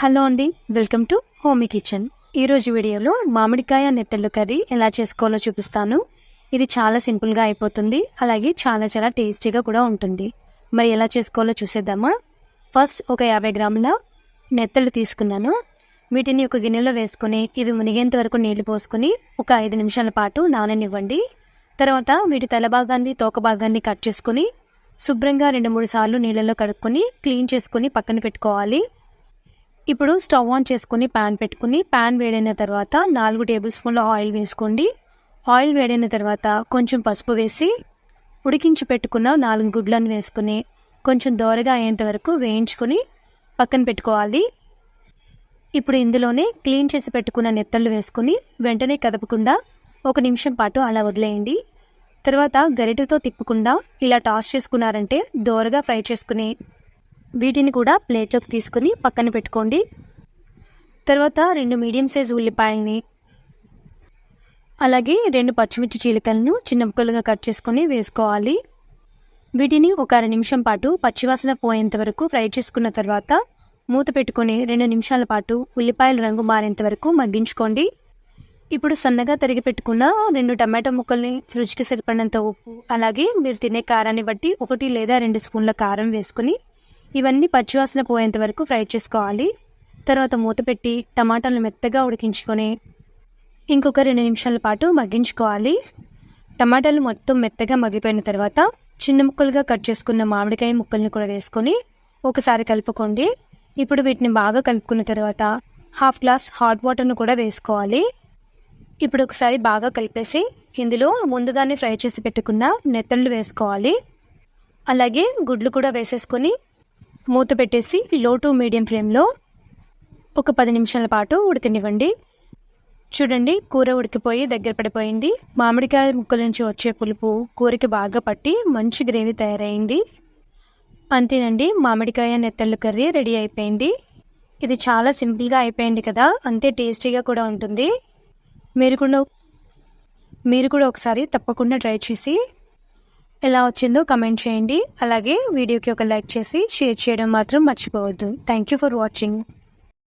Hello అండి welcome to Homi kitchen. ఈరోజు వీడియోలో మామిడికాయ నెత్తళ్ళు కర్రీ ఎలా చేసుకోవాలో చూపిస్తాను. ఇది చాలా సింపుల్గా అయిపోతుంది అలాగే చాలా చాలా టేస్టీగా కూడా ఉంటుంది. మరి ఎలా చేసుకోవాలో చూసేద్దామా? ఫస్ట్ ఒక యాభై గ్రాముల నెత్తళ్ళు తీసుకున్నాను. వీటిని ఒక గిన్నెలో వేసుకొని ఇవి మునిగేంత వరకు నీళ్ళు పోసుకొని ఒక ఐదు నిమిషాల పాటు నాననివ్వండి. తర్వాత వీటి తల భాగాన్ని తోక భాగాన్ని కట్ చేసుకొని శుభ్రంగా రెండు మూడు సార్లు నీళ్ళలో కడుక్కొని క్లీన్ చేసుకొని పక్కన పెట్టుకోవాలి. ఇప్పుడు స్టవ్ ఆన్ చేసుకొని ప్యాన్ పెట్టుకుని ప్యాన్ వేడైన తర్వాత నాలుగు టేబుల్ స్పూన్ల ఆయిల్ వేసుకోండి. ఆయిల్ వేడైన తర్వాత కొంచెం పసుపు వేసి ఉడికించి పెట్టుకున్న నాలుగు గుడ్లను వేసుకుని కొంచెం దోరగా అయ్యేంత వరకు వేయించుకొని పక్కన పెట్టుకోవాలి. ఇప్పుడు ఇందులోనే క్లీన్ చేసి పెట్టుకున్న నెత్తళ్ళు వేసుకుని వెంటనే కదపకుండా ఒక నిమిషం పాటు అలా వదిలేయండి. తర్వాత గరిటెతో తిప్పకుండా ఇలా టాస్ చేసుకున్నారంటే దోరగా ఫ్రై చేసుకుని వీటిని కూడా ప్లేట్లోకి తీసుకుని పక్కన పెట్టుకోండి. తర్వాత రెండు మీడియం సైజ్ ఉల్లిపాయల్ని అలాగే రెండు పచ్చిమిర్చి చీలికలను చిన్న ముక్కలుగా కట్ చేసుకొని వేసుకోవాలి. వీటిని ఒక అర నిమిషం పాటు పచ్చివాసన పోయేంత వరకు ఫ్రై చేసుకున్న తర్వాత మూత పెట్టుకొని రెండు నిమిషాల పాటు ఉల్లిపాయల రంగు మారేంత వరకు మగ్గించుకోండి. ఇప్పుడు సన్నగా తరిగి పెట్టుకున్న రెండు టమాటో ముక్కల్ని రుచికి సరిపడినంత ఉప్పు అలాగే మీరు తినే కారాన్ని బట్టి ఒకటి లేదా రెండు స్పూన్ల కారం వేసుకుని ఇవన్నీ పచ్చివాసన పోయేంత వరకు ఫ్రై చేసుకోవాలి. తర్వాత మూత పెట్టి టమాటాలు మెత్తగా ఉడికించుకొని ఇంకొక రెండు నిమిషాల పాటు మగ్గించుకోవాలి. టమాటాలు మొత్తం మెత్తగా మగ్గిపోయిన తర్వాత చిన్న ముక్కలుగా కట్ చేసుకున్న మామిడికాయ ముక్కల్ని కూడా వేసుకొని ఒకసారి కలుపుకోండి. ఇప్పుడు వీటిని బాగా కలుపుకున్న తర్వాత హాఫ్ గ్లాస్ హాట్ వాటర్ను కూడా వేసుకోవాలి. ఇప్పుడు ఒకసారి బాగా కలిపేసి ఇందులో ముందుగానే ఫ్రై చేసి పెట్టుకున్న నెత్తళ్ళు వేసుకోవాలి. అలాగే గుడ్లు కూడా వేసేసుకొని మూత పెట్టేసి లో టు మీడియం ఫ్లేమ్లో ఒక పది నిమిషాల పాటు ఉడకనివ్వండి. చూడండి కూర ఉడికిపోయి దగ్గర పడిపోయింది. మామిడికాయ ముక్కల నుంచి వచ్చే పులుపు కూరకి బాగా పట్టి మంచి గ్రేవీ తయారైంది. అంతేనండి మామిడికాయ నెత్తళ్ళు కర్రీ రెడీ అయిపోయింది. ఇది చాలా సింపుల్గా అయిపోయింది కదా అంతే టేస్టీగా కూడా ఉంటుంది. మీరు కూడా మీరు కూడా ఒకసారి తప్పకుండా ట్రై చేసి ఎలా వచ్చిందో కమెంట్ చేయండి. అలాగే వీడియోకి ఒక లైక్ చేసి షేర్ చేయడం మాత్రం మర్చిపోవద్దు. Thank you for watching